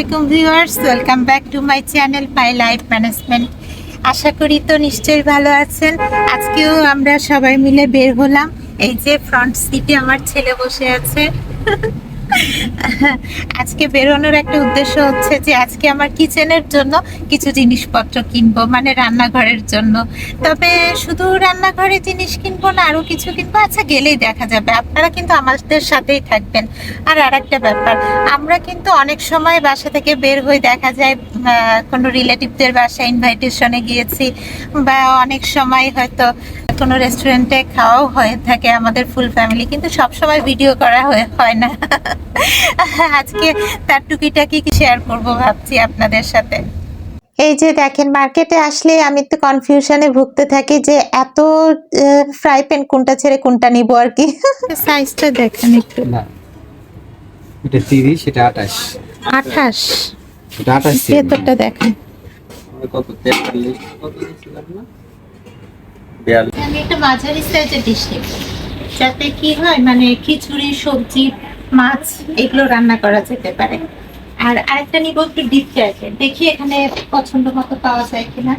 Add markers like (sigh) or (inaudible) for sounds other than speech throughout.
আলাইকুম viewers, welcome back to my channel my life management. আশা করি তো নিশ্চয়ই ভালো আছেন। আজকেও আমরা সবাই মিলে বের হলাম। এই যে ফ্রন্ট সিটে আমার ছেলে বসে আছে। (laughs) আজকে বেরোনোর একটা উদ্দেশ্য হচ্ছে যে আজকে আমার কিচেনের জন্য কিছু জিনিসপত্র কিনবো মানে রান্নাঘরের জন্য। তবে শুধু রান্নাঘরে জিনিস কিনবো না, আরও কিছু কিনবো। আচ্ছা গেলেই দেখা যাবে। আপনারা কিন্তু আমাদের সাথেই থাকবেন। আর আর একটা ব্যাপার, আমরা কিন্তু অনেক সময় বাসা থেকে বের হয়ে দেখা যায় কোনো রিলেটিভদের বাসায় ইনভাইটেশনে গিয়েছি, বা অনেক সময় হয়তো কোনো রেস্টুরেন্টে খাওয়াও হয়ে থাকে আমাদের ফুল ফ্যামিলি কিন্তু সব সময় ভিডিও করা হয়ে হয় না। (laughs) আজকে তার টুকিটাকি শেয়ার করব ভাবছি আপনাদের সাথে। এই যে দেখেন মার্কেটে আসলে আমি তো কনফিউশনে ভুগতে থাকি যে এত ফ্রাই প্যান কোনটা ছেড়ে কোনটা নিব আর কি। (laughs) সাইজটা দেখেন একটু। না এটা তিরিশ এটা আঠাশ। আঠাশ। এটা আঠাশ ভেতরটা দেখেন। কত তেতাল্লিশ কত দিয়েছিলাম না? আমি একটা মাঝারি সাইজের ডিশ নিব। যাতে কি হয় মানে খিচুড়ি সবজি মাছ এগুলো রান্না করা যেতে পারে। আর আরেকটা নিব একটু ডিপ টাইপের দেখি এখানে পছন্দ মতো পাওয়া যায় কিনা।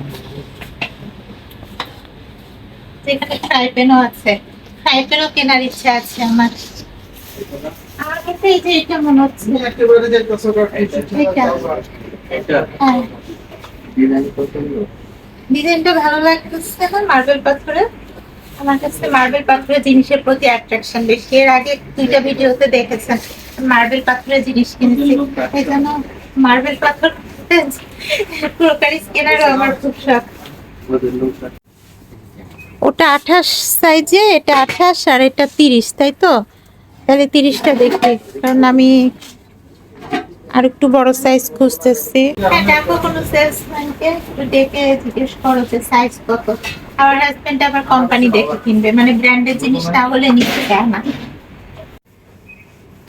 তো এখানে ফ্রাই প্যানও আছে। ফ্রাই প্যানও কেনার ইচ্ছা আছে আমার। আমার কাছে এই যে এটা মনে হচ্ছে। এটা হ্যাঁ। ডিজাইনটা ভালো লাগতেছে না মার্বেল পাথরে। আমার কাছে মার্বেল পাথরের জিনিসের প্রতি অ্যাট্রাকশন বেশি। এর আগে দুইটা ভিডিওতে দেখেছেন মার্বেল পাথরের জিনিস কিনেছি। এই মার্বেল পাথর ক্রোকারি কেনারও আমার খুব শখ। ওটা আঠাশ সাইজে এটা আঠাশ আর এটা তিরিশ, তাই তো? তাহলে তিরিশটা দেখি, কারণ আমি আর একটু বড় সাইজ খুঁজতেছি। হ্যাঁ দেখো কোনো সেলসম্যানকে একটু ডেকে জিজ্ঞেস করো যে সাইজ কত। আমার হাজবেন্ড আবার কোম্পানি দেখে কিনবে। মানে ব্র্যান্ডের জিনিস না হলে নিতে দেয় না।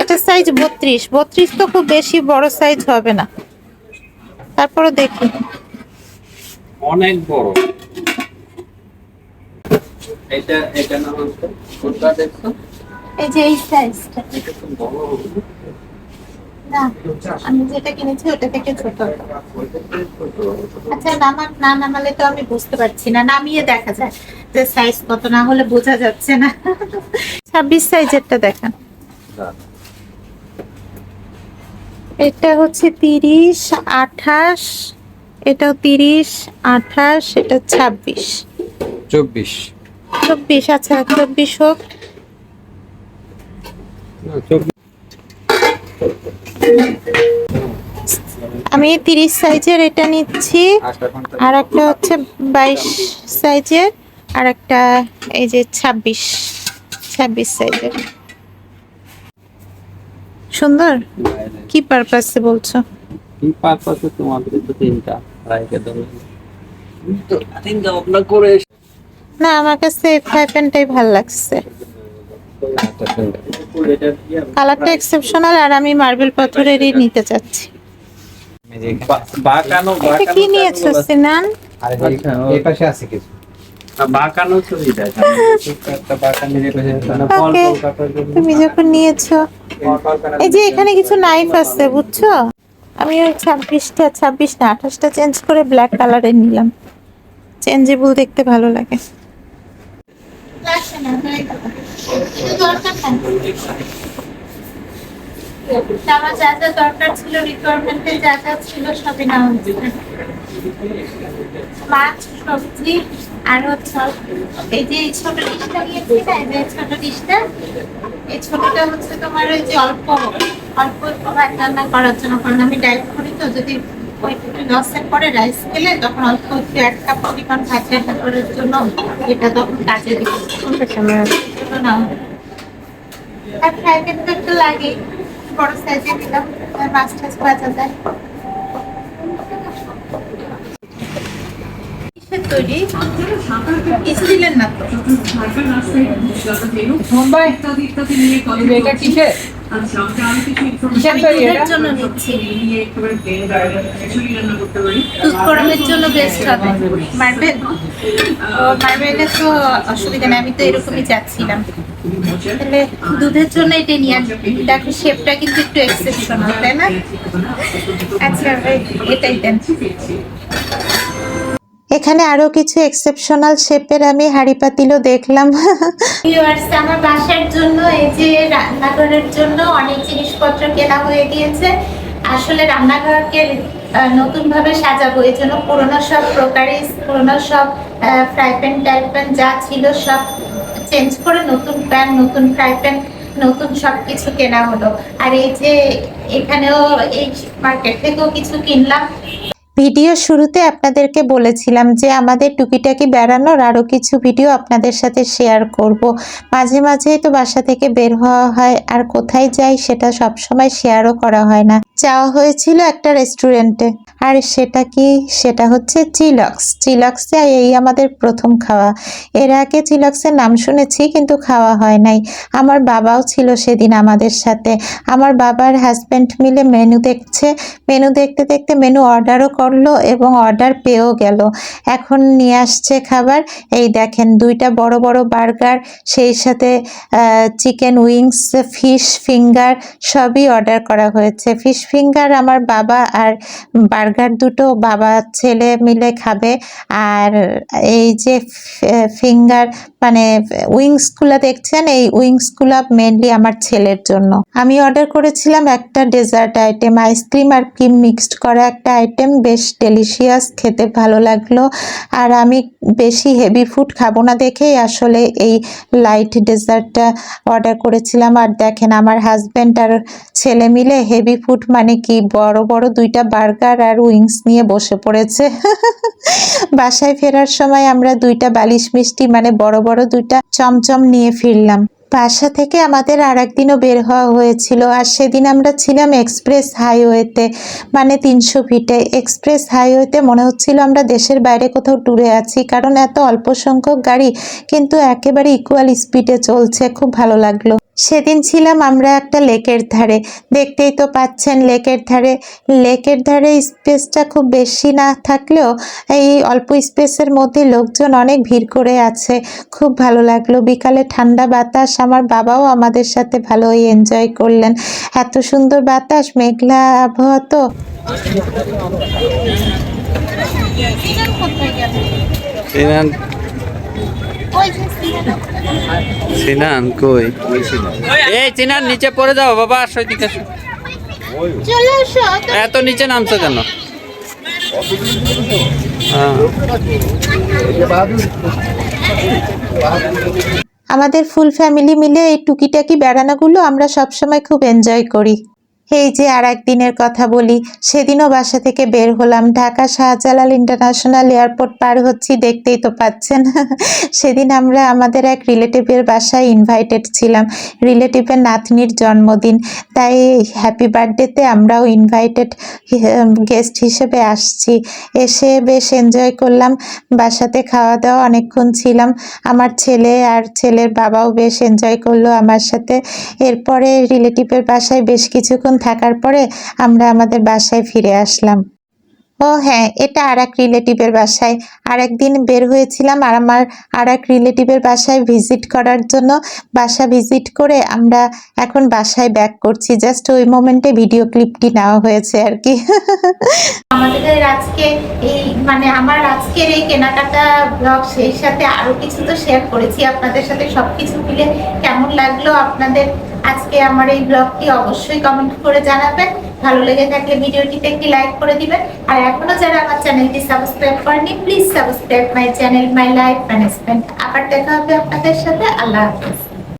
এটা সাইজ বত্রিশ। বত্রিশ তো খুব বেশি বড় সাইজ হবে না। তারপরে দেখি। অনেক বড়। এটা এটা না হচ্ছে? কোনটা দেখছ? এই যে এই সাইজটা এটা তো বড় না আমি যেটা কিনেছি ওটা থেকে ছোট। আচ্ছা নামা না নামালে তো আমি বুঝতে পারছি না নামিয়ে দেখা যায় যে সাইজ কত না হলে বোঝা যাচ্ছে না। ছাব্বিশ সাইজেরটা দেখান। এটা হচ্ছে তিরিশ আঠাশ এটাও তিরিশ আঠাশ এটা ছাব্বিশ। চব্বিশ। চব্বিশ আচ্ছা চব্বিশ হোক। আমি তিরিশ সাইজের এটা নিচ্ছি। আর একটা হচ্ছে বাইশ সাইজের আর একটা এই যে ছাব্বিশ ছাব্বিশ সাইজের। সুন্দর? কি পারপাসে বলছো? কি পারপাসে তোমাদের তো তিনটা রাইকে দেবো তো চিন্তা ভাবনা করে না আমার কাছে ফ্রাই প্যানটাই ভালো লাগছে। কালারটা এক্সেপশনাল আর আমি মার্বেল পাথরেরই নিতে চাচ্ছি। বাঁকানো এটা কি নিয়েছো সিনান? এই পাশে আছে কিছু। বাঁকানো সুবিধা (laughs) একটা বাঁকানো যে পাশে মানে ফল Okay. ফল কাটার জন্য তুমি যখন নিয়েছো। এই যে এখানে কিছু নাইফ আছে বুঝছ? আমি ওই ছাব্বিশটা ছাব্বিশ না আঠাশটা চেঞ্জ করে ব্ল্যাক কালারের নিলাম। চেঞ্জেবল দেখতে ভালো লাগে। আমার যা যা দরকার ছিল রিকোয়ারমেন্টে যা যা ছিল সবই নেওয়া হয়েছে। মাছ সবজি আর হচ্ছে এই যে ছোট ডিশটা নিয়েছি না এই যে ছোট ডিশটা এই ছোটটা হচ্ছে তোমার ওই যে অল্প অল্প অল্প ভাত রান্না করার জন্য কারণ আমি ডায়েট করি তো যদি ওই একটু লসের পরে রাইস খেলে তখন অল্প একটু এক কাপ পরিমাণ ভাত রান্না করার জন্য এটা তখন কাজে নাও আর ফ্রাই প্যান তো একটু লাগে বড় সাইজে মাছ টাছ ভাজা যায় তৈরি? স্টিলের না তো মুম্বাই। এটা অসুবিধা নেই আমি তো এরকমই চাচ্ছিলাম। তাহলে দুধের জন্য এটাই নিয়ে আসবে দেখো শেপটা কিন্তু একটু এক্সেপশনাল তাই না? আচ্ছা এটাই দেন। এখানে আরও কিছু এক্সেপশনাল শেপের আমি হাড়ি পাতিলও দেখলাম। ভিউয়ার্স আমার বাসার জন্য এই যে রান্নাঘরের জন্য অনেক জিনিসপত্র কেনা হয়ে গিয়েছে। আসলে রান্নাঘরকে নতুন ভাবে সাজাবো। এই জন্য পুরোনো সব প্রকারিস পুরোনো সব ফ্রাই প্যান টাইপ প্যান যা ছিল সব চেঞ্জ করে নতুন প্যান নতুন ফ্রাই প্যান নতুন সব কিছু কেনা হলো। আর এই যে এখানেও এই মার্কেট থেকেও কিছু কিনলাম। ভিডিও শুরুতে আপনাদেরকে বলেছিলাম যে আমাদের টুকিটাকি বেড়ানোর আরও কিছু ভিডিও আপনাদের সাথে শেয়ার করব। মাঝে মাঝেই তো বাসা থেকে বের হওয়া হয় আর কোথায় যাই সেটা সবসময় শেয়ারও করা হয় না। যাওয়া হয়েছিল একটা রেস্টুরেন্টে। আর সেটা কি? সেটা হচ্ছে চিলক্স। চিলক্সে এই আমাদের প্রথম খাওয়া। এর আগে চিলক্সের নাম শুনেছি কিন্তু খাওয়া হয় নাই। আমার বাবাও ছিল সেদিন আমাদের সাথে। আমার বাবার হাজব্যান্ড মিলে মেনু দেখছে। মেনু দেখতে দেখতে মেনু অর্ডারও করল এবং অর্ডার পেয়েও গেল। এখন নিয়ে আসছে খাবার। এই দেখেন, দুইটা বড় বড় বার্গার সেই সাথে চিকেন উইংস ফিশ ফিঙ্গার সবই অর্ডার করা হয়েছে। ফিশ ফিঙ্গার আমার বাবা আর বার্গার দুটো বাবা ছেলে মিলে খাবে। আর এই যে ফিঙ্গার মানে উইংসগুলো দেখছেন? এই উইংসগুলো মেনলি আমার ছেলের জন্য। আমি অর্ডার করেছিলাম একটা ডেজার্ট আইটেম আইসক্রিম আর ক্রিম মিক্সড করা একটা আইটেম বেশ ডেলিশিয়াস খেতে ভালো লাগল। আর আমি বেশি হেভি ফুড খাব না দেখেই আসলে এই লাইট ডেজার্টটা অর্ডার করেছিলাম। আর দেখেন আমার হাজব্যান্ড আর ছেলে মিলে হেভি ফুড মানে কি বড় বড় দুইটা বার্গার আর উইংস নিয়ে বসে পড়েছে। (laughs) বাসায় ফেরার সময় আমরা দুইটা বালিশ মিষ্টি মানে বড় বড় দুইটা চমচম নিয়ে ফিরলাম। বাসা থেকে আমাদের আর একদিনও বের হওয়া হয়েছিল আর সেদিন আমরা ছিলাম এক্সপ্রেস হাইওয়েতে মানে তিনশো ফিটে। এক্সপ্রেস হাইওয়েতে মনে হচ্ছিল আমরা দেশের বাইরে কোথাও ট্যুরে আছি, কারণ এত অল্প সংখ্যক গাড়ি কিন্তু একেবারে ইকুয়াল স্পিডে চলছে। খুব ভালো লাগল। সেদিন ছিলাম আমরা একটা লেকের ধারে। দেখতেই তো পাচ্ছেন লেকের ধারে। লেকের ধারে স্পেসটা খুব বেশি না থাকলেও এই অল্প স্পেসের মধ্যে লোকজন অনেক ভিড় করে আছে। খুব ভালো লাগল। বিকালে ঠান্ডা বাতাস, আমার বাবাও আমাদের সাথে ভালোই এনজয় করলেন। এত সুন্দর বাতাস, মেঘলা আবহাওয়া তো। সিনান কই এই সিনান নিচে পড়ে যাও বাবা আসো এদিকে আসো। চলে এত নিচে নামছো কেন হ্যাঁ। আমাদের ফুল ফ্যামিলি মিলে এই টুকিটাকি বেড়ানোগুলো আমরা সবসময় খুব এনজয় করি এই যে আর একদিনের কথা বলি, সেদিনও বাসা থেকে বের হলাম। ঢাকা শাহজালাল ইন্টারন্যাশনাল এয়ারপোর্ট পার হচ্ছি, দেখতেই তো পাচ্ছেন। (laughs) সেদিন আমরা আমাদের এক রিলেটিভের বাসায় ইনভাইটেড ছিলাম। রিলেটিভের নাতনির জন্মদিন। তাই হ্যাপি বার্থডেতে আমরাও ইনভাইটেড গেস্ট হিসেবে আসছি। এসে বেশ এনজয় করলাম। বাসাতে খাওয়া দাওয়া অনেকক্ষণ ছিলাম। আমার ছেলে আর ছেলের বাবাও বেশ এনজয় করল আমার সাথে। এরপরে রিলেটিভের বাসায় বেশ কিছুক্ষণ থাকার পরে আমরা আমাদের বাসায় ফিরে আসলাম। ও হ্যাঁ এটা আর এক রিলেটিভের বাসায়। আর একদিন বের হয়েছিলাম আর আমার আর এক রিলেটিভের বাসায় ভিজিট করার জন্য। বাসা ভিজিট করে আমরা এখন বাসায় ব্যাক করছি। জাস্ট ওই মোমেন্টে ভিডিও ক্লিপটি নেওয়া হয়েছে আর কি। আমাদের আজকে এই মানে আমার আজকের এই কেনাকাটা ব্লগ, সেই সাথে আরও কিছু তো শেয়ার করেছি। আপনাদের সাথে সবকিছু মিলে কেমন লাগল? আপনাদের আজকে আমার এই ব্লগটি অবশ্যই কমেন্ট করে জানাবেন। ভালো লেগে থাকলে ভিডিওটিতে একটি লাইক করে দিবেন। আর এখনও যারা আমার চ্যানেলটি সাবস্ক্রাইব করেনি please subscribe my channel my life management আবার দেখা হবে আপনাদের সাথে। আল্লাহ হাফিজ।